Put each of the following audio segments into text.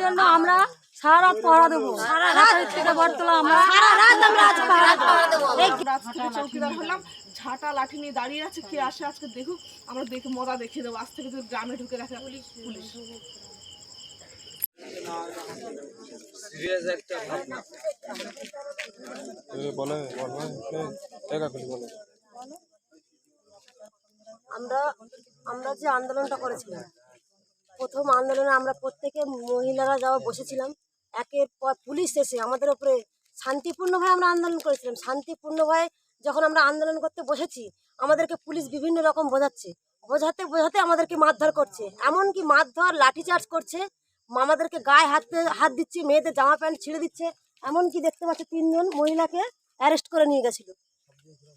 জন্য আমরা সারা রাত পাহারা দেবো। সারা রাত থেকে বরতলা আমরা সারা রাত আমরা আজ পাহারা দেবো। রাত চৌকিদার হলাম ঝাঁটা লাঠি নিয়ে দাঁড়িয়ে আছে কে আসে আজকে দেখুক আমরা দেখে মজা দেখিয়ে দেবো। আজ থেকে যদি গ্রামে ঢুকে রাখে পুলিশ। পুলিশ। সিরিয়াস একটা ভাবনা। বলে বলে একা করে বলে। আমরা আমরা যে আন্দোলনটা করেছিলাম প্রথম আন্দোলনে আমরা প্রত্যেকে মহিলারা যাওয়া বসেছিলাম। একের পর পুলিশ এসে আমাদের উপরে শান্তিপূর্ণভাবে আমরা আন্দোলন করেছিলাম। শান্তিপূর্ণভাবে যখন আমরা আন্দোলন করতে বসেছি, আমাদেরকে পুলিশ বিভিন্ন রকম বোঝাচ্ছে। বোঝাতে বোঝাতে আমাদেরকে মারধর করছে। এমনকি মারধর, লাঠিচার্জ করছে। আমাদেরকে গায়ে হাতে হাত দিচ্ছে, মেয়েদের জামা প্যান্ট ছিঁড়ে দিচ্ছে। এমনকি দেখতে পাচ্ছি তিনজন মহিলাকে অ্যারেস্ট করে নিয়ে গেছিল।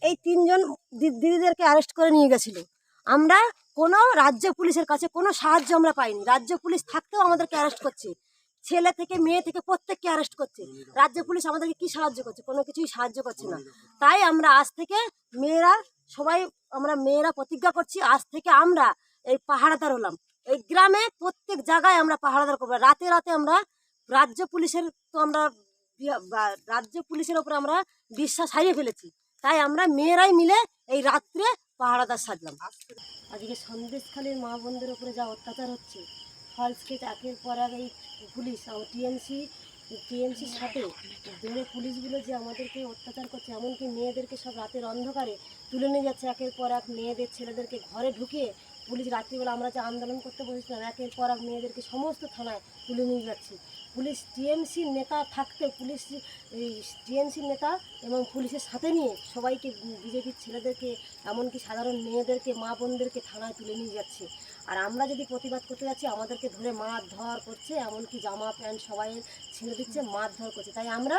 এই তিনজন দিদিদেরকে অ্যারেস্ট করে নিয়ে গেছিল। আমরা কোনো রাজ্য পুলিশের কাছে কোনো সাহায্য আমরা পাইনি। রাজ্য পুলিশ থাকতেও আমাদেরকে অ্যারেস্ট করছে। ছেলে থেকে মেয়ে থেকে প্রত্যেককে অ্যারেস্ট করছে। রাজ্য পুলিশ আমাদেরকে কি সাহায্য করছে? কোনো কিছুই সাহায্য করছে না। তাই আমরা আজ থেকে মেয়েরা, সবাই আমরা মেয়েরা প্রতিজ্ঞা করছি, আজ থেকে আমরা এই পাহাড়াদার হলাম। এই গ্রামে প্রত্যেক জায়গায় আমরা পাহাড়াদার করব। রাতে রাতে আমরা রাজ্য পুলিশের তো আমরা রাজ্য পুলিশের উপরে আমরা বিশ্বাস হারিয়ে ফেলেছি। তাই আমরা মেয়েরাই মিলে এই রাত্রে পাহারাদার সাজলাম আজকে সন্দেশখালীর মা বোনদের উপরে যা অত্যাচার হচ্ছে ফলস কেস একের পর এক এই পুলিশ টিএমসি টিএমসির সাথে ধরে পুলিশগুলো যে আমাদেরকে অত্যাচার করছে, এমনকি মেয়েদেরকে সব রাতের অন্ধকারে তুলে নিয়ে যাচ্ছে একের পর এক মেয়েদের ছেলেদেরকে ঘরে ঢুকিয়ে পুলিশ রাত্রিবেলা আমরা যে আন্দোলন করতে বসেছিলাম, একের পর এক মেয়েদেরকে সমস্ত থানায় তুলে নিয়ে যাচ্ছে। পুলিশ টিএমসির নেতা থাকতে পুলিশ এই নেতা এবং পুলিশের সাথে নিয়ে সবাইকে বিজেপির ছেলেদেরকে, এমনকি সাধারণ মেয়েদেরকে, মা বোনদেরকে থানায় তুলে নিয়ে যাচ্ছে। আর আমরা যদি প্রতিবাদ করতে যাচ্ছি, আমাদেরকে ধরে মারধর করছে, এমনকি জামা প্যান্ট সবাই ছিঁড়ে দিচ্ছে, মারধর করছে। তাই আমরা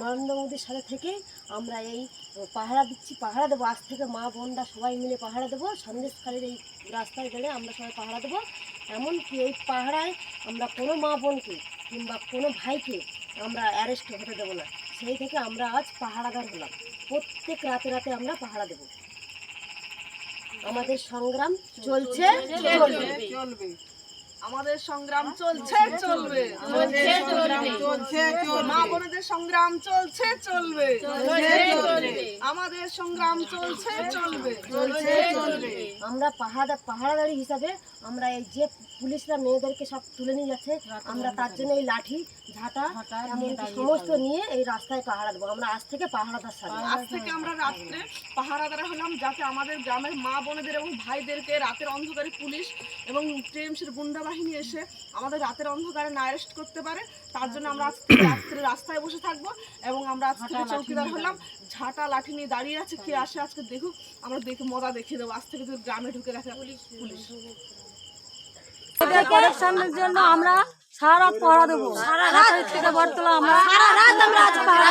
নরেন্দ্র মোদীর সাথে থেকে আমরা এই পাহারা দিচ্ছি, পাহারা দেবো। আজ থেকে মা বোনরা সবাই মিলে পাহারা দেবো। সন্দেশখালীর এই রাস্তায় গেলে আমরা সবাই পাহারা দেবো। এমনকি এই পাহাড়ায় আমরা কোনো মা বোনকে কিংবা কোনো ভাইকে আমরা অ্যারেস্ট হতে দেবো না। সেই থেকে আমরা আজ পাহারাদার হলাম। প্রত্যেক রাতে রাতে আমরা পাহারা দেব। আমাদের সংগ্রাম চলছে। চলবে। চলবে। আমাদের সংগ্রাম চলছে চলবে। মা বোনেদের সংগ্রাম চলছে চলবে। আমাদের সংগ্রাম চলছে চলবে। আমরা পাহাড় পাহাড়াদারি হিসাবে আমরা এই যে পুলিশরা মেয়েদেরকে সব তুলে নিয়ে যাচ্ছে আমরা তার জন্য এই লাঠি ঝাঁটা এমনকি সমস্ত নিয়ে এই রাস্তায় পাহারা দেবো। আমরা আজ থেকে পাহারাদার সাথে আজ থেকে আমরা রাত্রে পাহারাদারা হলাম যাতে আমাদের গ্রামের মা বোনেদের এবং ভাইদেরকে রাতের অন্ধকারে পুলিশ এবং টিএমসির গুন্ডা বাহিনী এসে আমাদের রাতের অন্ধকারে না অ্যারেস্ট করতে পারে। তার জন্য আমরা আজ থেকে রাত্রে রাস্তায় বসে থাকব এবং আমরা আজ থেকে চৌকিদার হলাম। ঝাঁটা লাঠি নিয়ে দাঁড়িয়ে আছে কে আসে আজকে দেখুক। আমরা দেখে মজা দেখিয়ে দেবো। আজ থেকে যদি গ্রামে ঢুকে রাখে পুলিশ। জন্য আমরা সারা পাহারা দেবো। সারা রাত থেকে বরতলা আমরা। সারা রাত আমরা আজ পাহারা